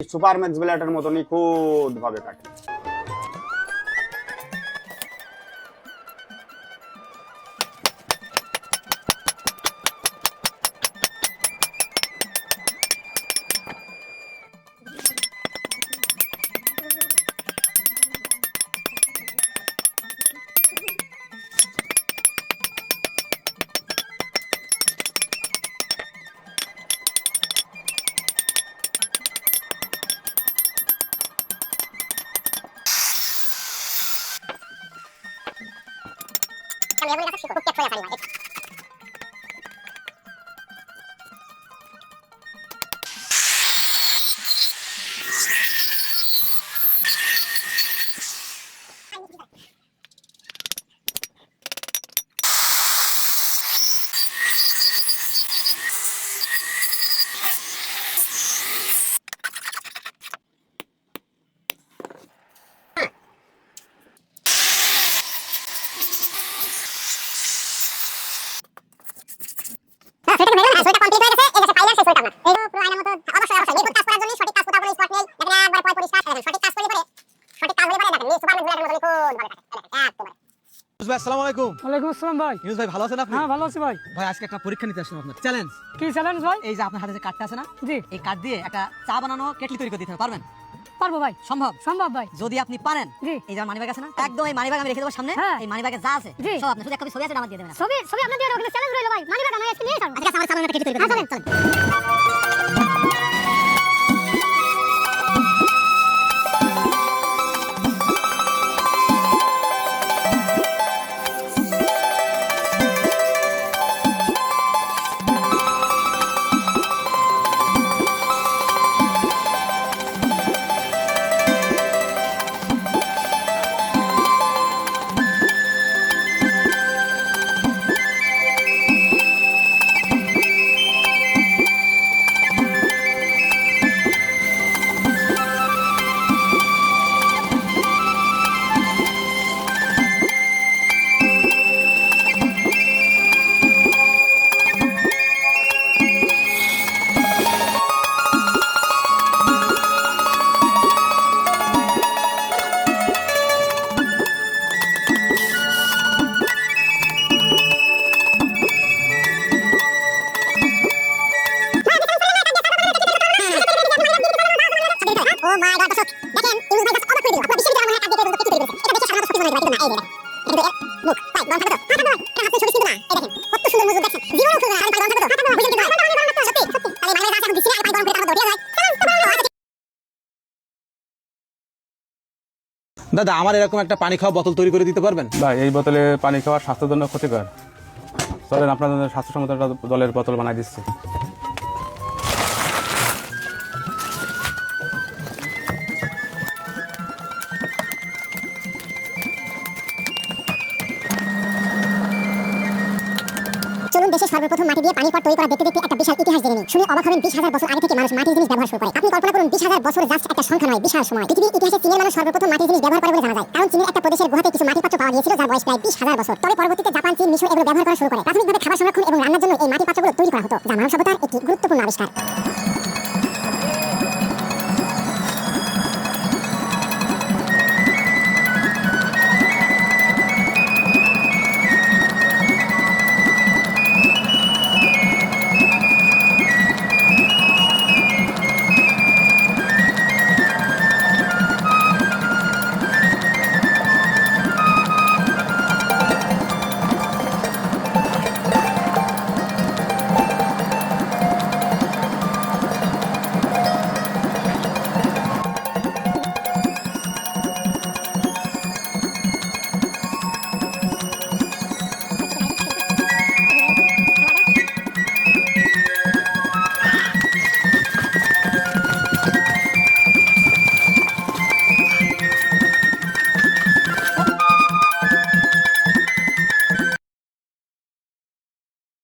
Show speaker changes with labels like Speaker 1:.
Speaker 1: Super max ব্লেডের মতো Ale ja mu nie zawsze przychodzę. Jak twoja zaliła? নিখুঁত ভাবে কাটে
Speaker 2: ভাই আসসালামু আলাইকুম।
Speaker 3: ওয়ালাইকুম আসসালাম ভাই।
Speaker 2: ইউনুস ভাই ভালো আছেন আপনি?
Speaker 3: হ্যাঁ ভালো আছি ভাই।
Speaker 2: ভাই আজকে একটা পরীক্ষা নিতে আসলাম আপনার চ্যালেঞ্জ
Speaker 3: কি চ্যালেঞ্জ ভাই?
Speaker 4: এই যে আপনার হাতে যে কার্ডটা আছে না
Speaker 3: জি।
Speaker 4: এই কার্ড দিয়ে একটা চা বানানো কেটলি তৈরি করে দিতে পারবেন?
Speaker 3: পারব ভাই
Speaker 4: সম্ভব
Speaker 3: সম্ভব ভাই।
Speaker 4: যদি আপনি পারেন এই যে মানিব্যাগ আছে না একদম এই মানিব্যাগ আমি রেখে দেবো সামনে
Speaker 3: হ্যাঁ।
Speaker 4: এই মানিব্যাগে যা আছে সব আপনি শুধু একটা ছবি আছে আমার দিয়ে দেবেন।
Speaker 3: ছবি ছবি আপনি দিয়ে কিন্তু চ্যালেঞ্জ রইল ভাই মানিব্যাগ আমি আজকে নিয়ে যাব।
Speaker 4: আচ্ছা আমার চালানো। করে।
Speaker 2: দাদা আমার এরকম একটা পানি খাওয়া বোতল তৈরি করে দিতে পারবেন?
Speaker 5: ভাই এই বোতলে পানি খাওয়া স্বাস্থ্যের জন্য ক্ষতিকর। চলেন আপনাদের স্বাস্থ্য স্বাস্থ্যসম্মত একটা জলের বোতল বানাই দিচ্ছি।
Speaker 6: চলুন দেশে সর্বপ্রথম মাটি দিয়ে পানি পট তৈরি করা দেখতে দেখতে একটা বিশাল ইতিহাস জেনে নিন শুনে অবাক হবেন বিশ হাজার বছর আগে থেকে মানুষ মাটির জিনিস ব্যবহার শুরু করে। আপনি কল্পনা করুন, বিশ হাজার বছর জাস্ট একটা সংখ্যা নয়, বিশাল সময়। পৃথিবীর ইতিহাসে চীনের মানুষ সর্বপ্রথম মাটির জিনিস ব্যবহার করে বলে জানা যায়। কারণ চীনের একটা প্রদেশের গুহাতে কিছু মাটি পাত্র পাওয়া গিয়েছিল, যার বয়স প্রায় বিশ হাজার বছর। তবে পরবর্তীতে জাপান, চীন, মিশর এগুলো ব্যবহার করা শুরু করে। প্রাথমিকভাবে খাবার সংরক্ষণ এবং রান্নার জন্য এই মাটি পাত্রগুলো তৈরি করা হতো, যা মানব সভ্যতার একটি গুরুত্বপূর্ণ আবিষ্কার।